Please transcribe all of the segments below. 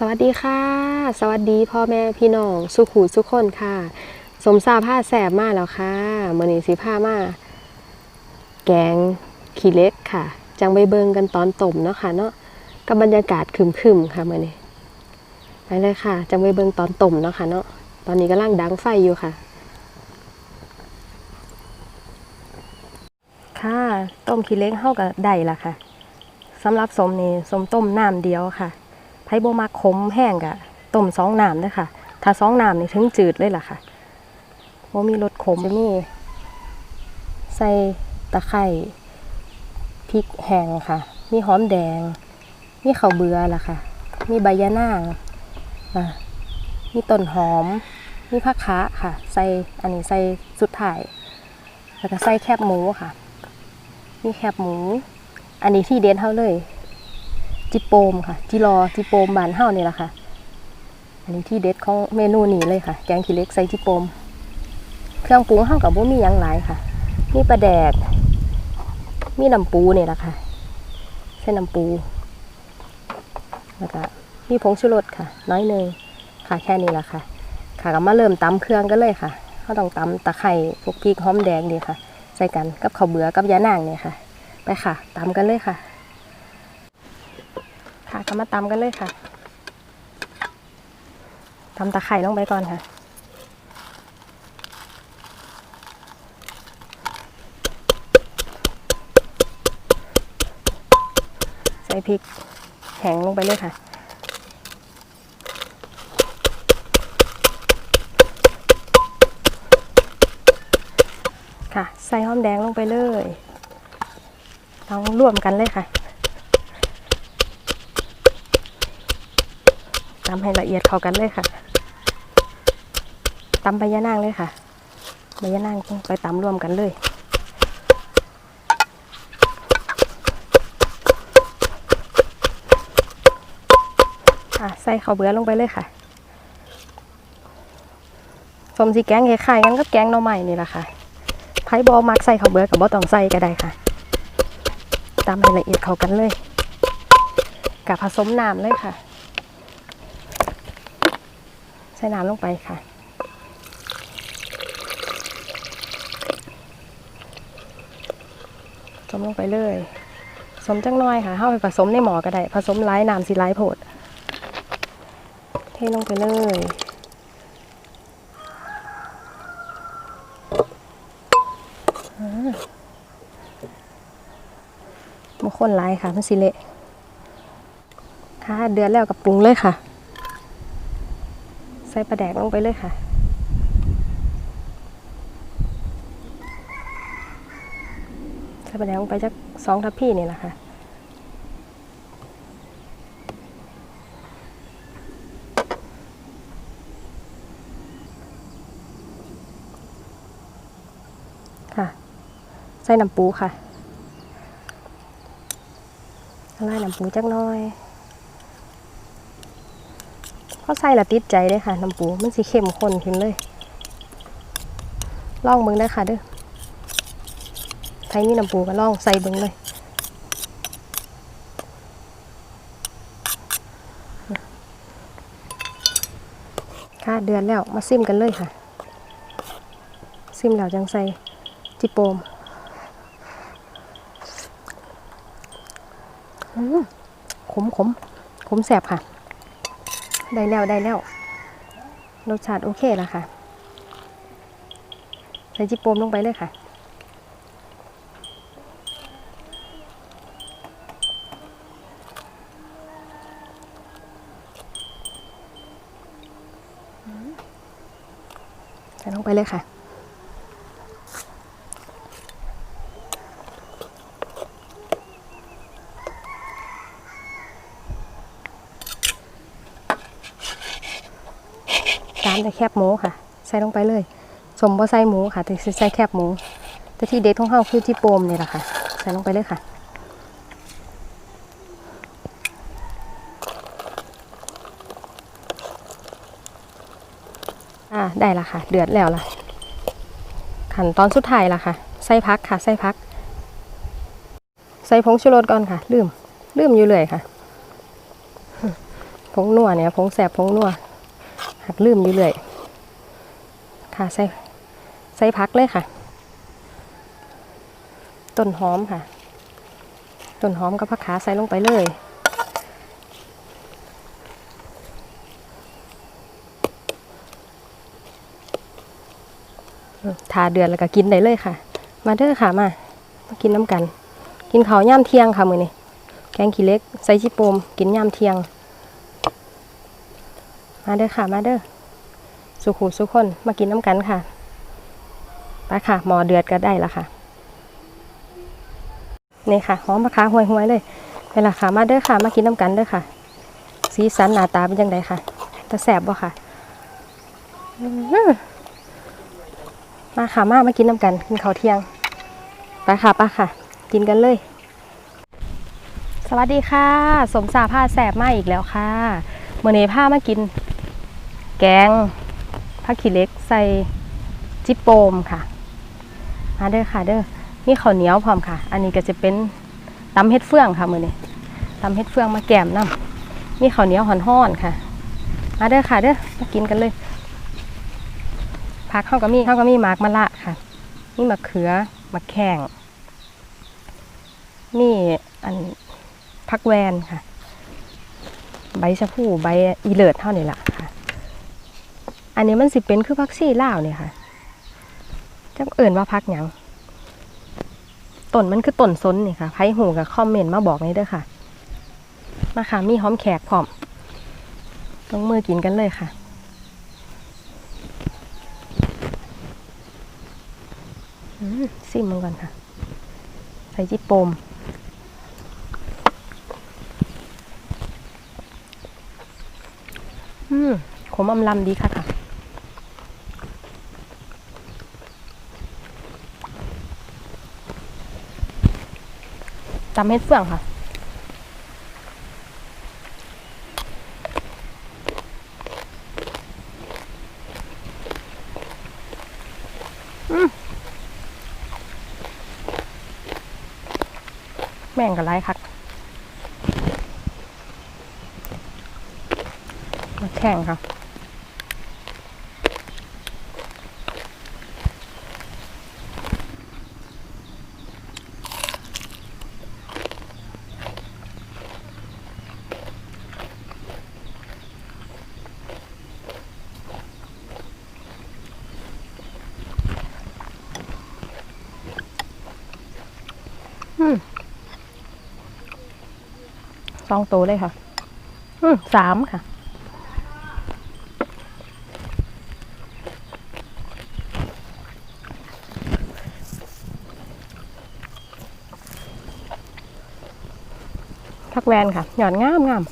สวัสดีค่ะ สวัสดีพ่อแม่พี่น้องสุขูสุขคนค่ะ สมซาผ้าแสบมากแล้วค่ะมื่อนี้สิผ้ามาแกงขี้เล็กค่ะ จังไปเบิงกันตอนต้มเนาะค่ะเนาะกับบรรยากาศครึมๆค่ะมื่อนี้ไปเลยค่ะ จังไปเบิงตอนต้มเนาะค่ะเนาะตอนนี้กำลังดังไฟอยู่ค่ะ ค่ะต้มขี้เล็กเข้ากับได้ละค่ะสำหรับสมนี่สมต้มน้ำเดียวค่ะ ไผโบมักขมแห้งกะต้มสองน้ำเด้อค่ะ ถ้าสองน้ำนี่ถึงจืดเลยล่ะค่ะโบมีรสขมจะมีใส่ตะไคร้พริกแห้งค่ะ มีหอมแดง มีข้าวเบือล่ะค่ะ มีใบยะนางอะมีต้นหอม มีผักคะค่ะ ใส่อันนี้ใส่สุดท้าย แล้วก็ใส่แคบหมูค่ะ มีแคบหมู อันนี้ที่เด็ดเท่าเลย จิโปมค่ะ จิรอจิโปมบานเฮานี่แหละค่ะ อันนี้ที่เด็ดของเมนูนี้เลยค่ะ แกงขี้เล็กใส่จิโปม เครื่องปรุงเฮากับบ่มีหยังหลายค่ะมีปลาแดกมีน้ำปูนี่แหละค่ะใส่น้ำปูแล้วก็มีผงชูรสค่ะ น้อยหนึงค่ะแค่นี้แหละค่ะ ค่ะก็มาเริ่มตำเครื่องกันเลยค่ะเขาต้องตำตะไคร้พวกพริกหอมแดงดีค่ะ ใส่กันกับข้าวเบือกับยานางเนี่ยค่ะ ไปค่ะตำกันเลยค่ะ ค่ะก็มาตำกันเลยค่ะตำตะไคร่ลงไปก่อนค่ะใส่พริกแห้งลงไปเลยค่ะค่ะใส่หอมแดงลงไปเลย ต้องรวมกันเลยค่ะ ตำให้ละเอียดเข้ากันเลยค่ะตำใบยะนางเลยค่ะใบยะนางไปตำรวมกันเลยใส่ข้าวเบือลงไปเลยค่ะสมสีแกงคล้ายๆกันกับแกงหน่อไม้นี่แหละค่ะไผ่บอมักใส่ข้าวเบือกับบอต้องใส่ก็ได้ค่ะตำให้ละเอียดเข้ากันเลย กับผสมน้ำเลยค่ะ ใส่น้ำลงไปค่ะผสมลงไปเลยผสมจังน้อยค่ะเข้าไปผสมในหม้อก็ได้ ผสมไร้น้ำสีไร้โผดเทลงไปเลยมบางคนไร้ค่ะมันสิเละค่ะ เดือดแล้วกับปรุงเลยค่ะ ส่ปลาแดกลงไปเลยค่ะ ใส่ปลาแดกลงไปจักสองทัพพี่นี่แหละค่ะค่ะใส่น้ำปูค่ะละลายน้ำปูจักน้อย เขาใส่ละติดใจเลยค่ะน้ำปูมันสีเข้มข้นขึ้นเลยลองเบิ่งได้ค่ะเด้อใครมีน้ำปูก็ลองใส่เบิ่งเลยค่ะเดือนแล้วมาซิมกันเลยค่ะ ซิมแล้วจังใส่จิโปมขมขมขมแสบค่ะ ได้แล้วได้แล้วรสชาติโอเคแล้วค่ะ ใส่จิโปมลงไปเลยค่ะ ใส่ลงไปเลยค่ะ ตามด้วยแคบหมูค่ะ ใส่ลงไปเลย สมบ่ใส่หมูค่ะ แต่ใส่แคบหมู แต่ที่เด็ดของเขาคือที่โปมนี่แหละค่ะ ใส่ลงไปเลยค่ะอ่าได้ละค่ะ เดือดแล้วล่ะ ขั้นตอนสุดท้ายละค่ะ ใส่พักค่ะใส่พัก ใส่ผงชูรสก่อนค่ะ ลืม ลืมอยู่เลยค่ะ ผงนัวเนี่ย ผงแสบผงนัว หักลืมอยู่เลยค่ะใส่ใส่พักเลยค่ะ ต้นหอมค่ะ ต้นหอมกับผักขาใส่ลงไปเลยทาเดือนแล้วก็กินได้เลยค่ะ มาเด้อค่ะมามากินน้ำกัน กินข้าวย่ามเที่ยงค่ะมือนี้แกงขี้เล็กใส่ชิโปมกินย่ามเที่ยง มาเด้อค่ะ มาเด้อ สุขุสุขคน มากินน้ำกันค่ะไปค่ะ หมอเดือดก็ได้ละค่ะ นี่ค่ะ หอมมะขามห่วยๆเลยไปละค่ะ มาเด้อค่ะ มากินน้ำกันเด้อค่ะ สีสันหน้าตาเป็นยังไงค่ะตะแสบบ่ค่ะ มาค่ะ มามากินน้ำกัน กินข้าวเที่ยงไปค่ะไปค่ะ กินกันเลย สวัสดีค่ะ สมสาผ้าแสบมาอีกแล้วค่ะเมื่อนี้ผ้ามากิน แกงผักขี้เล็กใส่จิปโปมค่ะ มาเด้อค่ะเด้อมีข้าวเหนียวพร้อมค่ะ อันนี้ก็จะเป็นตำเฮ็ดเฟืองค่ะมือนี้ตำเฮ็ดเฟืองมาแกมน้ำมีข้าวเหนียวห่อนๆค่ะ มาเด้อค่ะเด้อมากินกันเลยผักข้าวกับมีเข้าวกับมีหมากมะละค่ะนี่มะเขือมะแข้งนี่อันผักแวนค่ะ ใบชะพูใบอีเลิศเท่านี้ละค่ะ อันนี้มันสิเป็นคือพักซี่ล่าวเนี่ยค่ะจักเอิ่นว่าพักหยังต้นมันคือต้นซนนี่ค่ะไผหูกับคอมเมนต์มาบอกนี่เด้อค่ะ มาค่ะ มีหอมแขกพร้อมลงมือกินกันเลยค่ะอืมซิมมันก่อนค่ะ ใส่จิโปมอืมขมอำลำดีค่ะค่ะ ตำเฮ็ดเฟื่องค่ะอืมแม่งกับไรคักมาแข่งค่ะ อืม สองตัวเลยค่ะสามค่ะ พักแวนค่ะ หย่อนงามงาม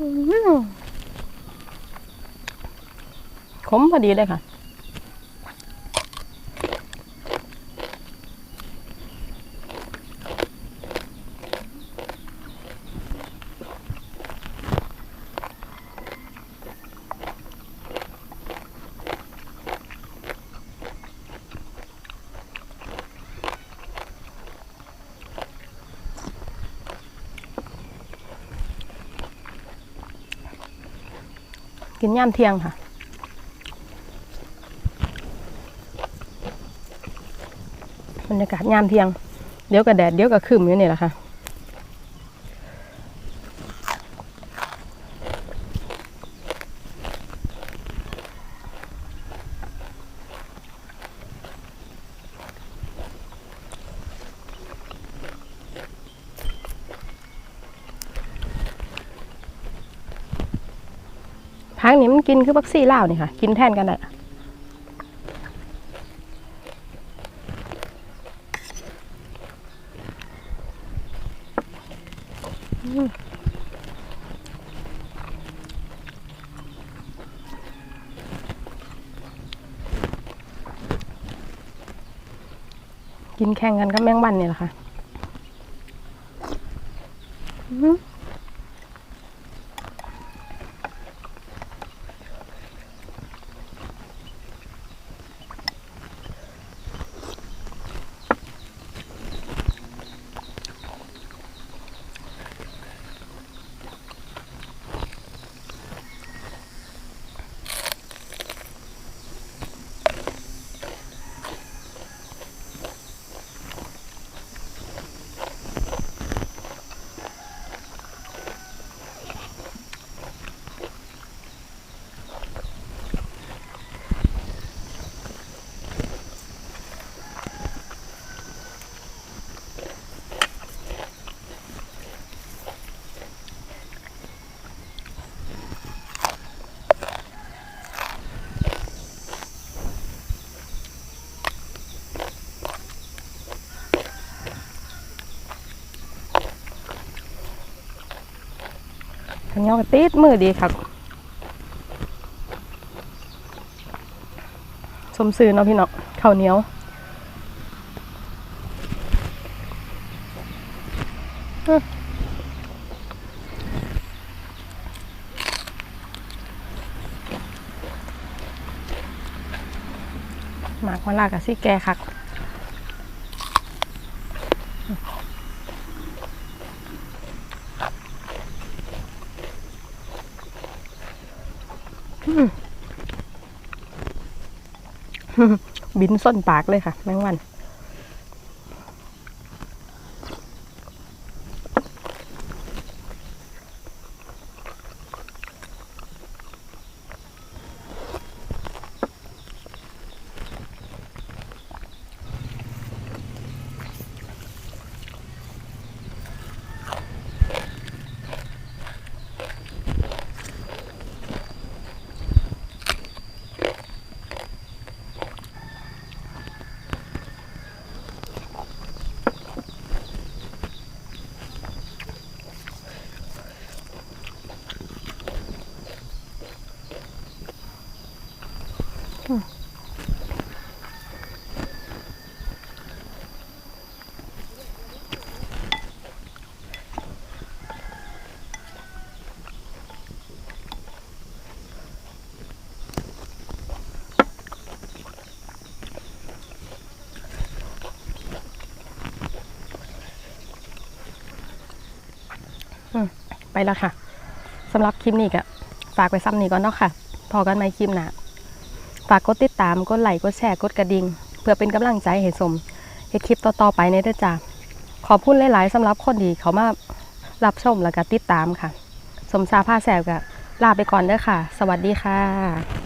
อืม ขมพอดีเลยค่ะ กินย่ามเที่ยงค่ะ รรยากาศยามเที่ยง เดี๋ยวกับแดดเดี๋ยวกับคืมอยู่นี่แหละค่ะพักนี้มันกินคือบักซี่เล่านี่ค่ะ กินแทนกันได้ กินแข่งกันกับแมงวันนี่แหละค่ะ ยวก็ติดมือดีค่ะสมซื้อเนาะพี่เนาะข้าวเหนียวหมากมาลากับซี่แกคัก บินส้นปากเลยค่ะ แมงวัน ไปแล้วค่ะสำหรับคลิปนี้ก็ฝากไปซ้ำนี้ก่อนเนาะค่ะ พอกันไหมคลิปหน้าฝากกดติดตาม กดไลค์ กดแชร์ กดกระดิ่ง เพื่อเป็นกำลังใจให้สมเห็คลิปต่อๆไปในเด้อจ้าขอบคุณหลายๆสำหรับคนดีเขามารับชมแล้วก็ติดตามค่ะ สมซาผ้าแสบก็ลาไปก่อนเด้อค่ะ สวัสดีค่ะ